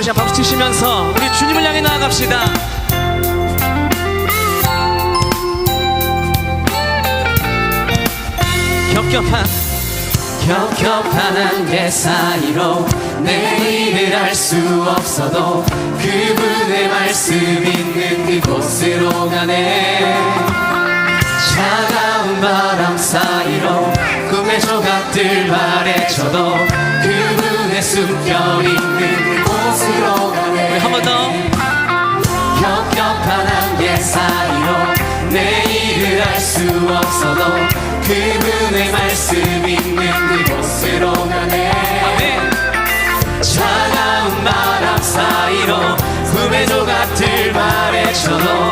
시간 박수 치시면서 우리 주님을 향해 나아갑시다. 겹겹한 겹겹한 안개 사이로 내 일을 알 수 없어도 그분의 말씀 있는 그곳으로 가네 차가운 바람 사이로 꿈의 조각들 발에 쳐도 그분의 숨결 있는 곳 알수 없어도 그분의 말씀 있는 그곳으로 가네. 차가운 바람 사이로 조각들 발에 쳐도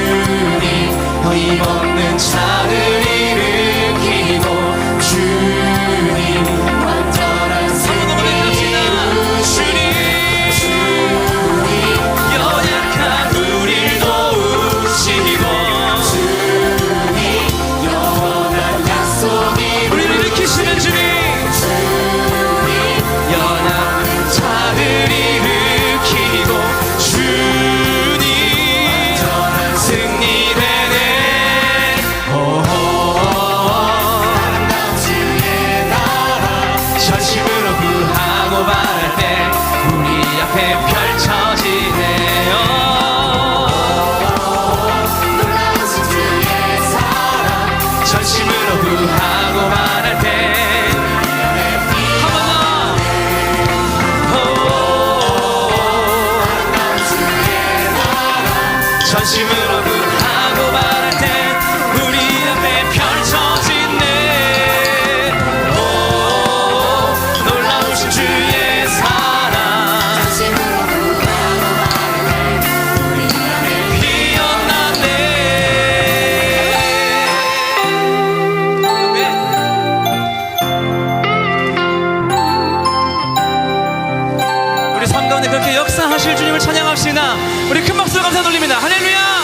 님 힘없는 자를 전심으로 구하고 말할 때한번더 전심으로 구하고 말할 때 우리 앞에 펼쳐지네. 오 놀라우신 주 역사하실 주님을 찬양합시다. 우리 큰 박수로 감사 돌립니다. 할렐루야